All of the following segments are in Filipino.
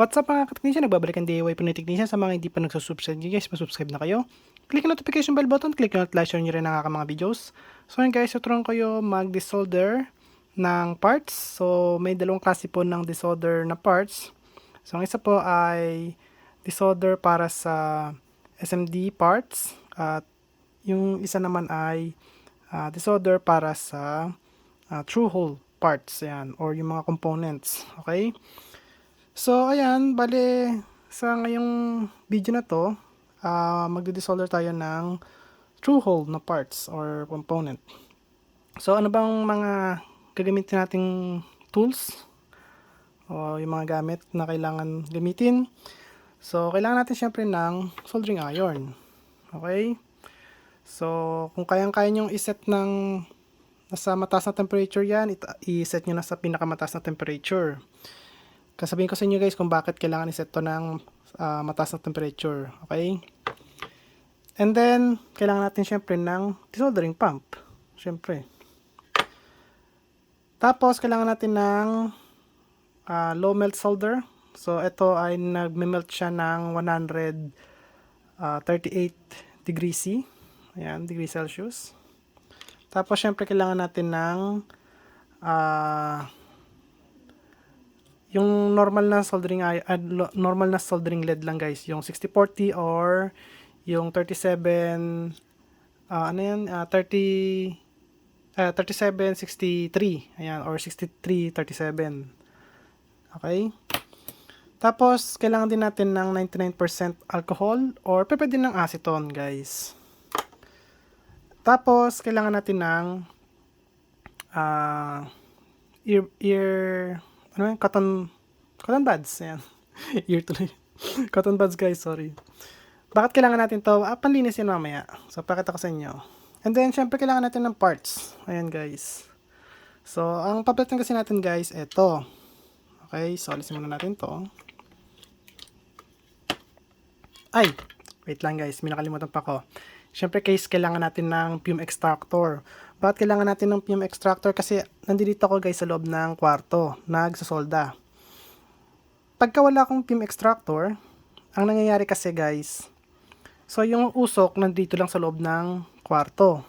What's up mga kateknisya? Nagbabalik ang DIY Pinoy sa mga hindi pa nagsusubscribe nyo guys, masubscribe na kayo. Click ang notification bell button, click ang like, share nyo rin ang aking mga videos. So yun guys, tuturuan kayo mag-desolder ng parts. So may dalawang klase po ng desolder na parts. So ang isa po ay desolder para sa SMD parts at yung isa naman ay ah, desolder para sa ah, true hole parts yan or yung mga components. Okay? So, ayan, bale, sa ngayong video na to, uh, magdi-desolder tayo ng true hole na parts or component. So, ano bang mga gagamitin nating tools? O yung mga gamit na kailangan gamitin? So, kailangan natin syempre ng soldering iron. Okay? So, kung kayang-kaya nyong iset ng nasa mataas na temperature yan, i-set nyo na sa pinakamataas na temperature. Kasabihin ko sa inyo guys kung bakit kailangan iset to ng ah, mataas na temperature. Okay? And then, kailangan natin syempre ng desoldering pump. Syempre. Tapos, kailangan natin ng ah, low melt solder. So, ito ay nagme-melt siya ng 138 degrees C. Ayan, degrees Celsius. Tapos, syempre, kailangan natin ng ah yung normal na soldering lo- normal na soldering lead lang guys. Yung 6040 or yung 37 ah, ano yan? Ah, 30 ah, 3763 ayan or 6337 okay? Tapos kailangan din natin ng 99% alcohol or pwede din ng acetone guys. Tapos kailangan natin ng ah ear, ear ano yan? Cotton, cotton buds. Ayan. Ear tuloy. cotton buds guys, sorry. Bakit kailangan natin to? Ah, panlinis yan mamaya. So, pakita ko sa inyo. And then, syempre, kailangan natin ng parts. Ayan guys. So, ang paplatan kasi natin guys, eto. Okay, so, alisin muna natin to. Ay! Wait lang guys, may nakalimutan pa ko. Syempre case kailangan natin ng fume extractor. Bakit kailangan natin ng fume extractor? Kasi nandito ako guys sa loob ng kwarto, nagsasolda. Pagka wala akong fume extractor, ang nangyayari kasi guys, so yung usok nandito lang sa loob ng kwarto.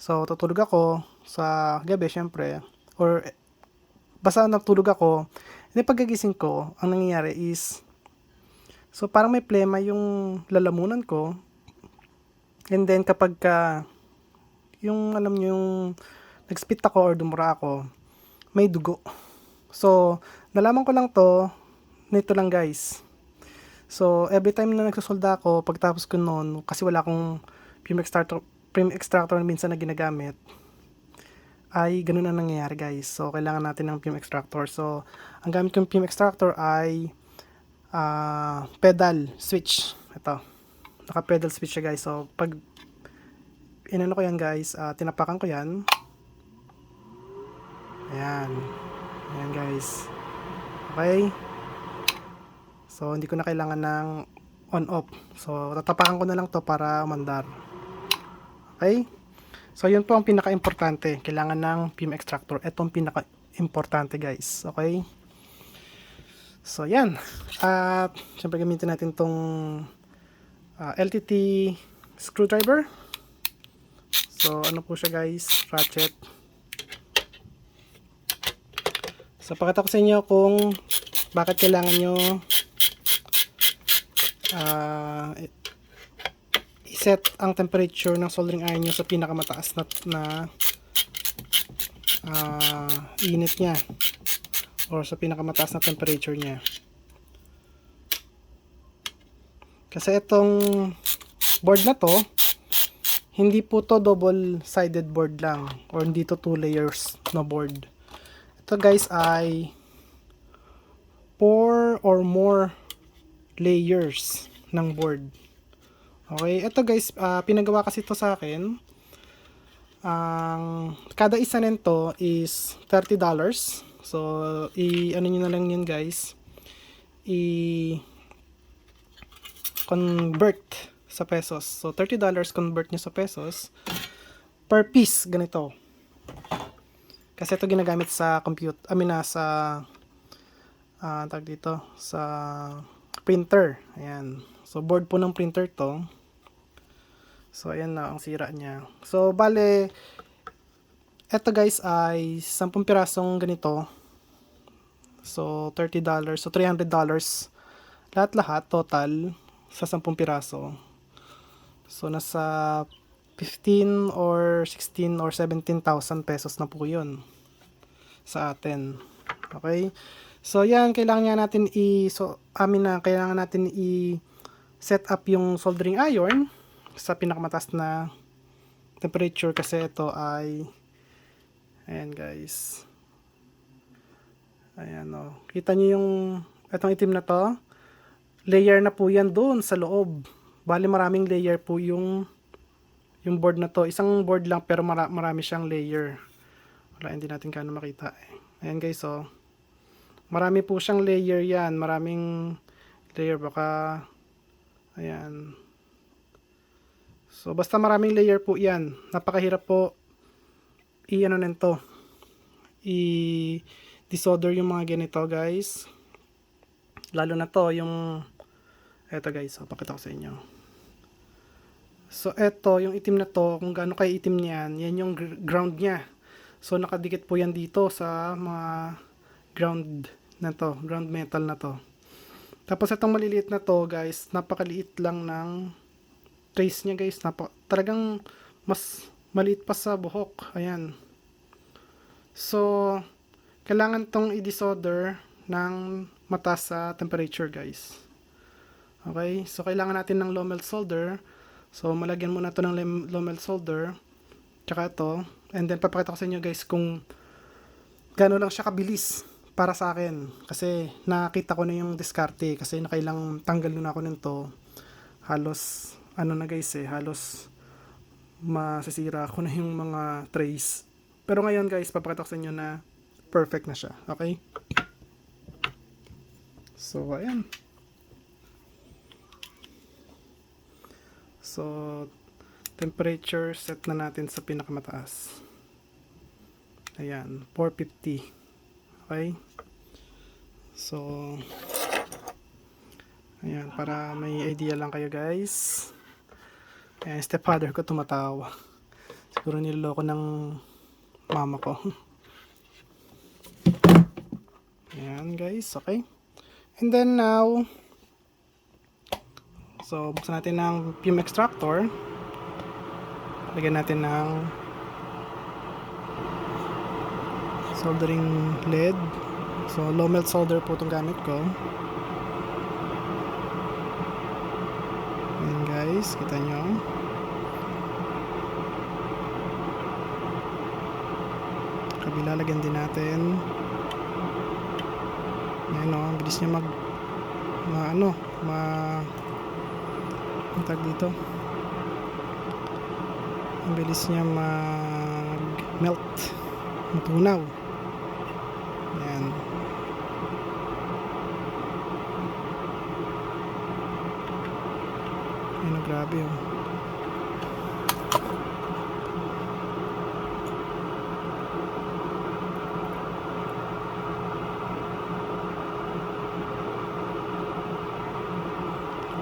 So tutulog ako sa gabi syempre, or eh, basta natulog ako, hindi pagkagising ko, ang nangyayari is So parang may plema yung lalamunan ko. And then kapag ka yung alam niyo yung nagspit ako or dumura ako, may dugo. So nalaman ko lang to nito lang guys. So every time na nagsusolda ako, pagtapos ko noon, kasi wala akong fume extractor, fume extractor na minsan na ginagamit, ay ganun ang nangyayari guys. So kailangan natin ng fume extractor. So ang gamit kong fume extractor ay ah pedal switch. Ito. Naka-pedal switch siya guys. So, pag inano ko yan guys, ah, tinapakan ko yan. Ayan. Ayan guys. Okay. So, hindi ko na kailangan ng on-off. So, tatapakan ko na lang to para umandar. Okay. So, yun po ang pinaka-importante. Kailangan ng fume extractor. Ito ang pinaka-importante guys. Okay. So, yan. At, syempre gamitin natin tong ah, LTT screwdriver. So, ano po siya guys? Ratchet. So, pakita ko sa inyo kung bakit kailangan nyo ah, i- i-set ang temperature ng soldering iron nyo sa pinakamataas na, na ah, init niya or sa pinakamataas na temperature niya. Kasi itong board na to, hindi po to double-sided board lang or hindi to two layers na board. Ito guys ay four or more layers ng board. Okay, ito guys, ah, pinagawa kasi to sa akin. Ang kada isa nito is $30. So, i ano niyo na lang yun guys. I convert sa pesos. So, $30 convert nyo sa pesos. Per piece, ganito. Kasi ito ginagamit sa compute, I mean, na sa ah tag dito sa printer. Ayan. So board po ng printer to. So ayan na ang sira niya. So bale eto guys ay 10 pirasong ganito. So $30. So $300 lahat-lahat total sa 10 piraso. So nasa 15 or 16 or 17,000 pesos na po 'yun sa atin. Okay? So yan kailangan nga natin i so amin na kailangan natin i set up yung soldering iron sa pinakamataas na temperature kasi ito ay ayan guys. Ayan o. Kita niyo yung itong itim na to. Layer na po yan doon sa loob. Bali maraming layer po yung yung board na to. Isang board lang pero mara- marami siyang layer. Wala, hindi natin kano makita eh. Ayan guys, oh. Marami po siyang layer yan. Maraming layer. Baka, ayan. So, basta maraming layer po yan. Napakahirap po i-ano nito. I-desolder yung mga ganito, guys. Lalo na to, yung eto guys, oh, pakita ko sa inyo. So, eto, yung itim na to, kung gaano kay itim niyan, yan yung gr- ground niya. So, nakadikit po yan dito sa mga ground na to, ground metal na to. Tapos, itong maliliit na to, guys, napakaliit lang ng trace niya, guys. Napa talagang mas maliit pa sa buhok. Ayan. So, kailangan tong i-desolder ng mataas sa temperature, guys. Okay? So, kailangan natin ng low melt solder. So, malagyan muna to ng low melt solder. Tsaka ito. And then, papakita ko sa inyo guys kung gaano lang siya kabilis para sa akin. Kasi, nakita ko na yung diskarte. Kasi, nakailang tanggal na ako nito. Halos, ano na guys eh, halos masisira ko na yung mga trays. Pero ngayon guys, papakita ko sa inyo na perfect na siya. Okay? So, ayan. So, temperature set na natin sa pinakamataas. Ayan, 450. Okay? So, ayan, para may idea lang kayo guys. Ayan, stepfather ko tumatawa. Siguro niloloko ng mama ko. Ayan guys, okay? And then now, So, buksan natin ng fume extractor. Lagyan natin ng soldering lead. So, low melt solder po itong gamit ko. Ayan guys, kita nyo. Kabila lagyan din natin. Ayan o, ang bilis niya mag ma ano, ma ang tag dito? Ang bilis niya mag melt. Matunaw. Yan yan grabe oh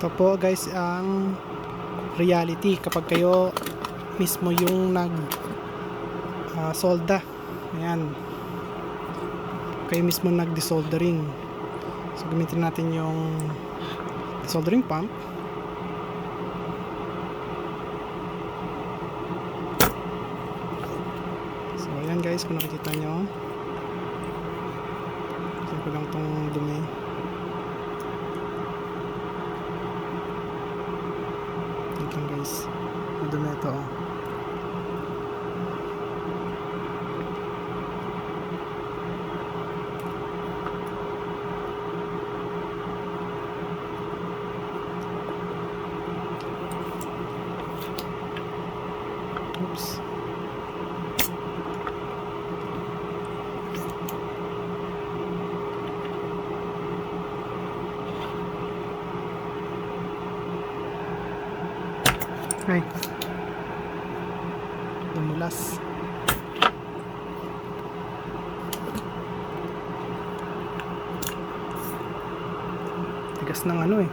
Ito po guys ang reality kapag kayo mismo yung nag ah, solda. Ayan. Kayo mismo nag desoldering. So gamitin natin yung soldering pump. So ayan guys kung nakikita nyo. Kasi ko lang tong dumi. Wait lang guys. Madumi ito oh. Oops. Ay. Dumulas. Tigas ng ano eh.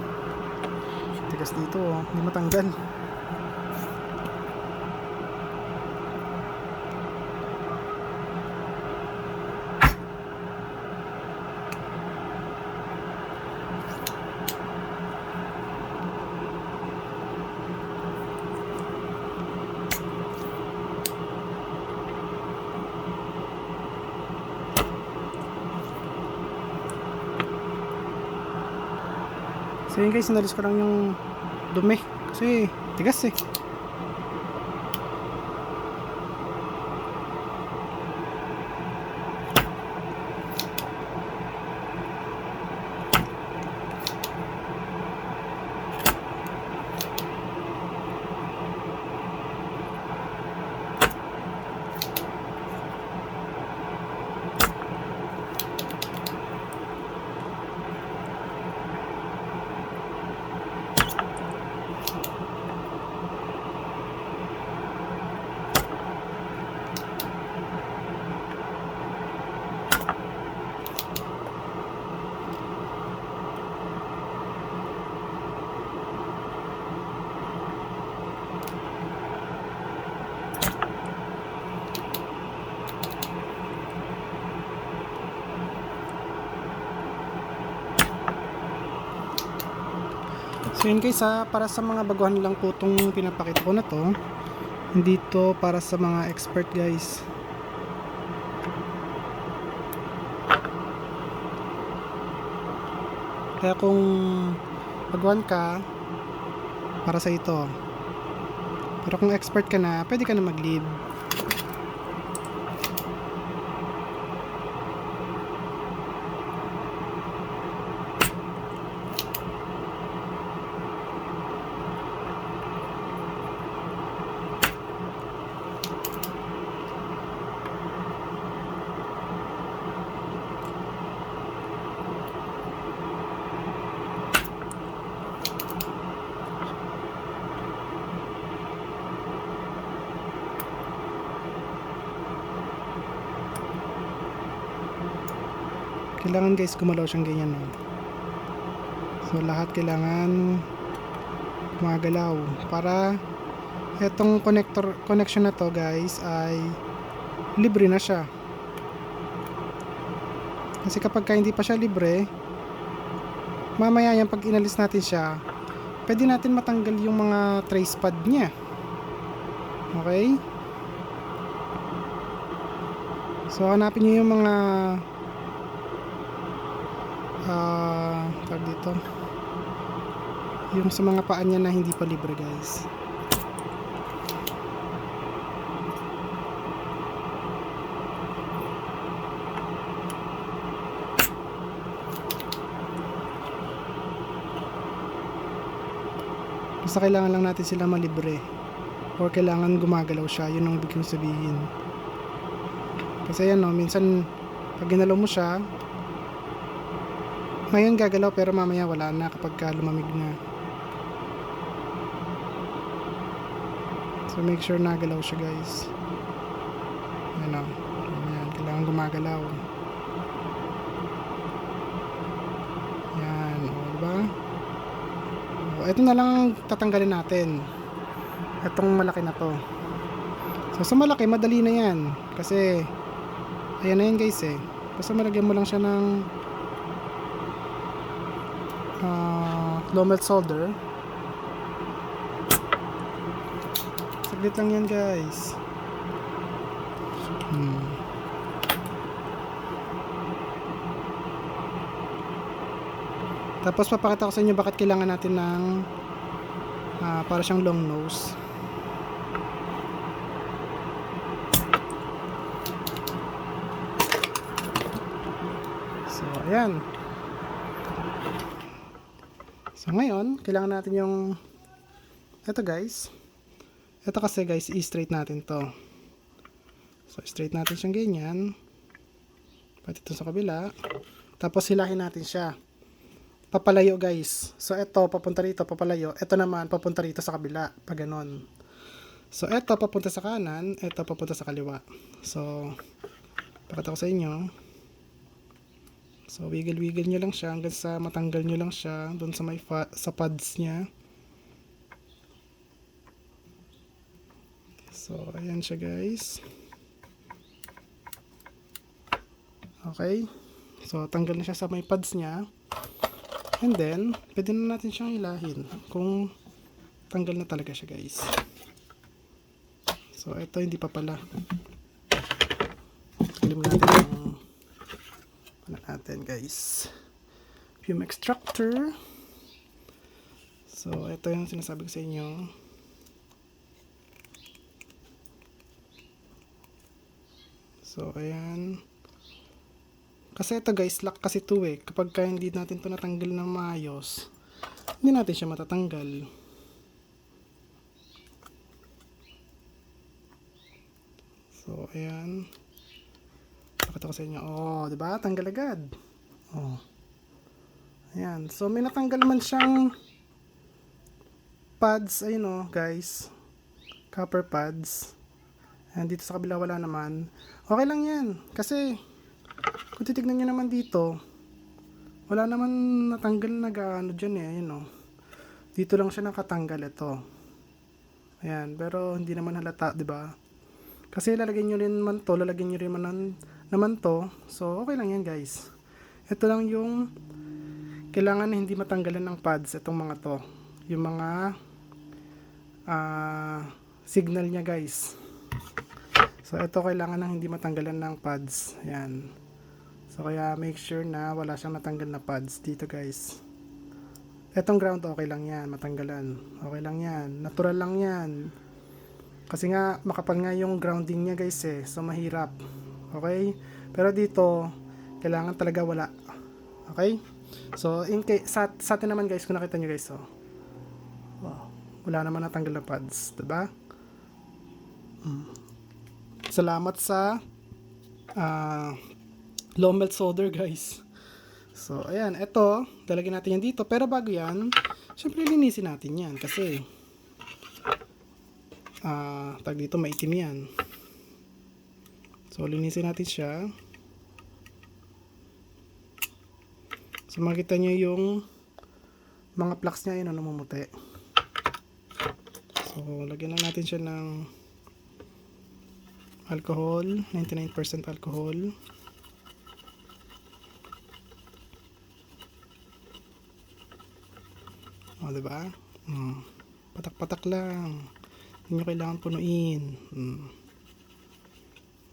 Tigas dito oh. Hindi matanggal. So yun guys, sinalis ko lang yung dumi. Kasi tigas eh. So yun guys ha, para sa mga baguhan lang po itong pinapakita ko na to. Hindi to para sa mga expert guys. Kaya kung baguhan ka, para sa ito. Pero kung expert ka na, pwede ka na mag-lead. Kailangan guys gumalaw siyang ganyan no? So lahat kailangan gumagalaw para etong connector connection na to guys ay libre na siya. Kasi kapag ka hindi pa siya libre, mamaya yan pag inalis natin siya, pwede natin matanggal yung mga trace pad niya. Okay? So hanapin niyo yung mga ah tawag dito. Yung sa mga paa niya na hindi pa libre guys. Basta kailangan lang natin sila malibre. Or kailangan gumagalaw siya. Yun ang ibig kong sabihin. Kasi yan no minsan pag ginalaw mo siya ngayon gagalaw pero mamaya wala na kapag ka lumamig na. So make sure nagalaw siya guys. Yan o. Yan. Kailangan gumagalaw. Yan. O, diba? O, ito na lang ang tatanggalin natin. Itong malaki na to. So sa malaki, madali na yan. Kasi, ayan na yan guys eh. Basta malagyan mo lang siya ng uh, low melt solder. Saglit lang yan guys. Hmm. tapos papakita ko sa inyo bakit kailangan natin ng uh, para siyang long nose. So ayan So ngayon, kailangan natin yung ito guys. Ito kasi guys, i-straight natin to. So straight natin siyang ganyan. Pati ito sa kabila. Tapos hilahin natin siya. Papalayo guys. So ito papunta rito, papalayo. Ito naman papunta rito sa kabila, pag ganon. So ito papunta sa kanan, ito papunta sa kaliwa. So pakita ko sa inyo. So, wiggle-wiggle nyo lang siya hanggang sa matanggal nyo lang siya doon sa may sa pads niya. So, ayan siya guys. Okay. So, tanggal na siya sa may pads niya. And then, pwede na natin siyang ilahin kung tanggal na talaga siya guys. So, ito hindi pa pala. Tanggalin natin yung ano natin guys. Fume extractor. So, ito yung sinasabi ko sa inyo. So, ayan. Kasi ito guys, lock kasi to eh. Kapag ka hindi natin to natanggal ng maayos, hindi natin siya matatanggal. So, ayan. Pakita ko sa inyo. Oh, di ba? Tanggal agad. Oh. Ayan. So, may natanggal man siyang pads, ayun oh, guys. Copper pads. Ayan, dito sa kabila wala naman. Okay lang yan. Kasi, kung titignan nyo naman dito, wala naman natanggal na gaano dyan eh. Ayun oh. Dito lang siya nakatanggal ito. Ayan, pero hindi naman halata, di ba? Kasi lalagyan nyo rin man to, lalagyan nyo rin man naman to. So, okay lang yan guys. Ito lang yung kailangan na hindi matanggalan ng pads itong mga to. Yung mga ah, signal niya guys. So, ito kailangan na hindi matanggalan ng pads. Ayan. So, kaya make sure na wala siyang natanggal na pads dito guys. Etong ground okay lang yan, matanggalan. Okay lang yan. Natural lang yan. Kasi nga, makapal nga yung grounding niya guys eh. So, mahirap. Okay? Pero dito, kailangan talaga wala. Okay? So, in case, sa, sa atin naman guys, kung nakita nyo guys, oh. Wow. Wala naman natanggal na pads. Diba? Mm. Salamat sa ah low melt solder guys. So, ayan. Ito, talagyan natin yan dito. Pero bago yan, syempre linisin natin yan. Kasi, ah tag dito maitim yan so linisin natin siya so makita nyo yung mga plugs niya yun na namumuti so lagyan na natin siya ng alcohol 99% alcohol o diba hmm. patak-patak lang hindi nyo kailangan punuin. Hmm.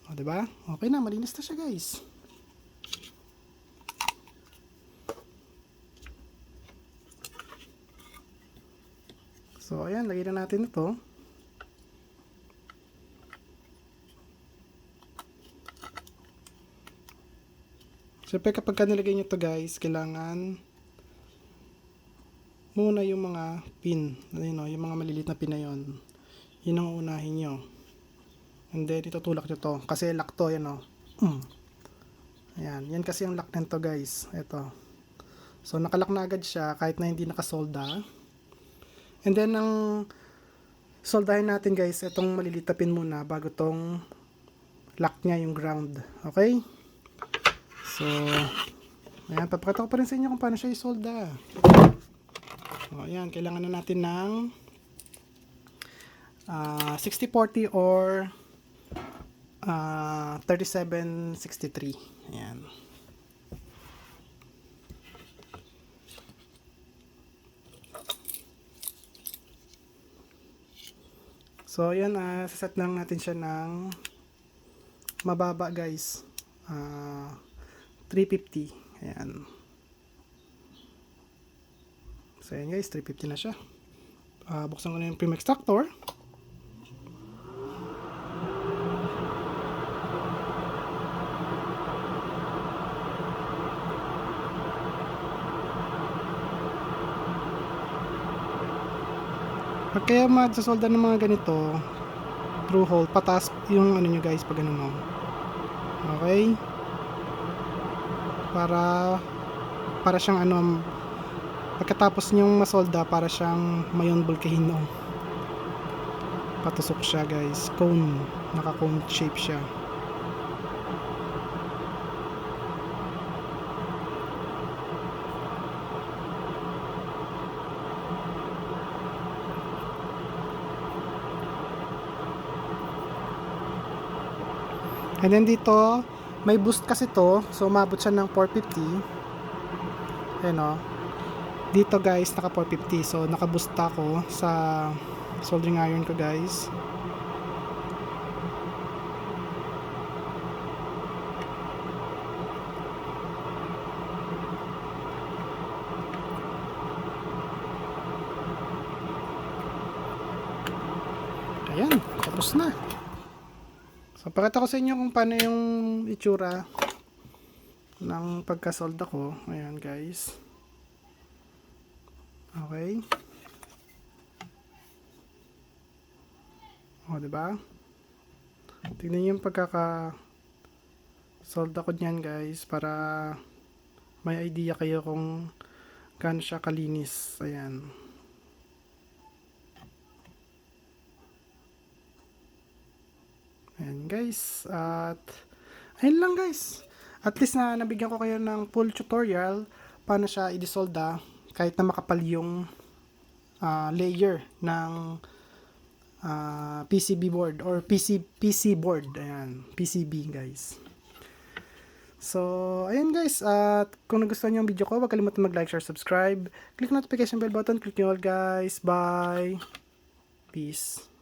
O, diba? Okay na, malinis na siya, guys. So, ayan, lagyan na natin ito. Siyempre, kapag ka nilagay nyo ito, guys, kailangan muna yung mga pin, you know, yung mga maliliit na pin na yun yun ang unahin nyo and then itutulak nyo to. Kasi lock to yan o mm. ayan. Yan kasi yung lock nito guys. Ito. So nakalock na agad siya kahit na hindi nakasolda. And then ang soldahin natin guys itong malilitapin muna bago tong lock niya yung ground. Okay? So ayan. Papakita ko pa rin sa inyo kung paano siya isolda. So ayan. Kailangan na natin ng uh, 60-40 or uh, 37-63. Ayan. So, ayan, uh, saset lang natin siya ng mababa, guys. Uh, 350. Ayan. So, ayan guys, 350 na siya. Uh, buksan ko na yung Prime Extractor. Kaya magsasolda ng mga ganito, through hole, patas yung ano nyo guys, pag ano no. Okay? Para, para siyang ano, pagkatapos nyong masolda, para siyang mayon volcano. Patusok siya guys, cone, naka cone shape siya. And then dito, may boost kasi to. So, umabot siya ng 450. Ayan o. Dito guys, naka 450. So, naka-boost ako sa soldering iron ko guys. Ayan, tapos na. So, pakita ko sa inyo kung paano yung itsura ng pagkasolda ko. Ayan, guys. Okay. O, diba? Tignan niyo yung pagkaka solda ko niyan, guys, para may idea kayo kung gaano siya kalinis. Ayan. Ayan guys. At ayun lang guys. At least na nabigyan ko kayo ng full tutorial paano siya i-dissolve kahit na makapal yung ah, layer ng ah, PCB board or PC PC board. Ayan, PCB guys. So, ayun guys, at kung nagustuhan niyo ang video ko, huwag kalimutan mag-like, share, subscribe. Click notification bell button, click nyo all guys. Bye! Peace!